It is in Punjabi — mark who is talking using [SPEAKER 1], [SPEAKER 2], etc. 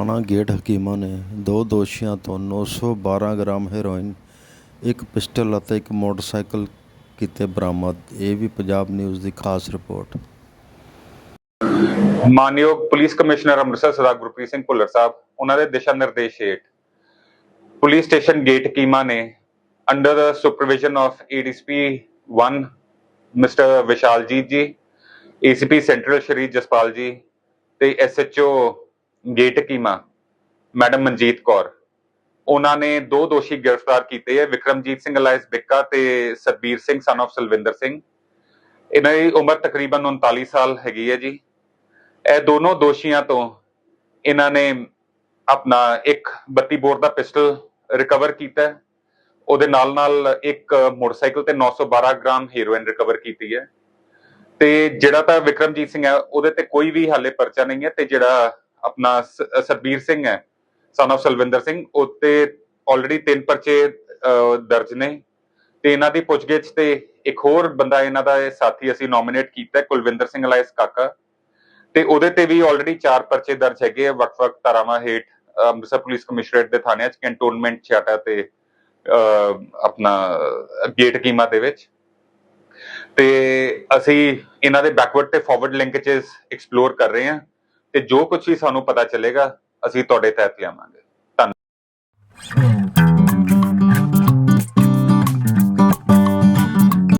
[SPEAKER 1] ਥਾਣਾ ਗੇਟ ਹਕੀਮਾਂ ਨੇ ਦੋ ਦੋਸ਼ੀਆਂ ਤੋਂ 912 ਗ੍ਰਾਮ ਹੈਰੋਇਨ, ਇੱਕ ਪਿਸਟਲ ਅਤੇ ਇੱਕ ਮੋਟਰਸਾਈਕਲ ਕੀਤੇ ਬਰਾਮਦ। ਇਹ ਵੀ ਪੰਜਾਬ ਨਿਊਜ਼ ਦੀ ਖਾਸ ਰਿਪੋਰਟ।
[SPEAKER 2] ਮਾਨਯੋਗ ਪੁਲਿਸ ਕਮਿਸ਼ਨਰ ਅੰਮ੍ਰਿਤਸਰ ਸਰਦਾਰ ਗੁਰਪ੍ਰੀਤ ਸਿੰਘ ਭੁੱਲਰ ਸਾਹਿਬ, ਉਹਨਾਂ ਦੇ ਦਿਸ਼ਾ ਨਿਰਦੇਸ਼ ਹੇਠ ਪੁਲਿਸ ਸਟੇਸ਼ਨ ਗੇਟ ਕੀਮਾ ਨੇ under the supervision of ADSP 1 mister Vishaljit ji, ACP central Shri Jaspal ji ਤੇ ਐਸਐਚਓ ਗੇਟ ਕੀਮਾ, ਮੈਡਮ ਮਨਜੀਤ ਕੌਰ। ਉਹਨਾਂ ਨੇ ਦੋ ਦੋਸ਼ੀ ਗ੍ਰਿਫਤਾਰ ਕੀਤੇ ਹੈ ਵਿਕਰਮਜੀਤ ਸਿੰਘ, ਅਲਾਇਸ ਬਿੱਕਾ ਤੇ ਸਤਬੀਰ ਸਿੰਘ ਸਨ of ਸਲਵਿੰਦਰ ਸਿੰਘ। ਇਹਨਾਂ ਦੀ ਉਮਰ ਤਕਰੀਬਨ 39 ਸਾਲ ਹੈਗੀ ਹੈ ਜੀ। ਇਹ ਦੋਨੋਂ ਦੋਸ਼ੀਆਂ ਤੋਂ ਇਹਨਾਂ ਨੇ ਆਪਣਾ ਇੱਕ 32 ਬੋਰ ਦਾ ਪਿਸਟਲ ਰਿਕਵਰ ਕੀਤਾ। ਹੈ। ਉਹਦੇ ਨਾਲ ਨਾਲ ਇੱਕ ਮੋਟਰਸਾਈਕਲ ਤੇ 912 ਗ੍ਰਾਮ ਹੀਰੋਇਨ ਰਿਕਵਰ ਕੀਤੀ ਹੈ। ਤੇ ਜਿਹੜਾ ਤਾਂ ਵਿਕਰਮਜੀਤ ਸਿੰਘ ਹੈ, ਉਹਦੇ ਤੇ ਕੋਈ ਵੀ ਹਾਲੇ ਪਰਚਾ ਨਹੀਂ ਹੈ ਤੇ ਜਿਹੜਾ ਆਪਣਾ ਸ- ਸਰਬੀਰ ਸਿੰਘ ਹੈ ਸਨ of ਸਲਵਿੰਦਰ ਸਿੰਘ, ਉੱਤੇ ਆਲਰੇਡੀ ਤਿੰਨ ਪਰਚੇ ਦਰਜ ਨੇ ਤੇ ਇਹਨਾਂ ਦੀ ਪੁੱਛਗਿੱਛ ਤੇ ਇੱਕ ਹੋਰ ਬੰਦਾ ਇਹਨਾਂ ਦਾ ਸਾਥੀ ਅਸੀਂ ਨੋਮੀਨੇਟ ਕੀਤਾ ਕੁਲਵਿੰਦਰ ਸਿੰਘ ਅਲਾਇਸ ਕਾਕਾ। ਤੇ ਉਹਦੇ ਤੇ ਵੀ ਆਲਰੇਡੀ ਚਾਰ ਪਰਚੇ ਦਰਜ ਹੈਗੇ ਆ, ਵੱਖ-ਵੱਖ ਧਾਰਾਵਾਂ ਹੇਠ ਅੰਮ੍ਰਿਤਸਰ ਪੁਲਿਸ ਕਮਿਸ਼ਨਰੇਟ ਦੇ ਥਾਣਿਆਂ 'ਚ ਕੈਂਟੋਨਮੈਂਟ ਛਾਟਾ ਤੇ ਆਪਣਾ ਗੇਟ ਕੀਮਾ ਦੇ ਵਿੱਚ। ਤੇ ਅਸੀਂ ਇਹਨਾਂ ਦੇ ਬੈਕਵਰਡ ਤੇ ਫਾਰਵਰਡ ਲਿੰਕੇजेस ਐਕਸਪਲੋਰ ਕਰ ਰਹੇ ਹਾਂ। ਤੇ ਜੋ ਕੁਝ ਵੀ ਸਾਨੂੰ ਪਤਾ ਚੱਲੇਗਾ ਅਸੀਂ ਤੁਹਾਡੇ ਤਹਿਤ ਲਿਆਵਾਂਗੇ ਧੰਨਵਾਦ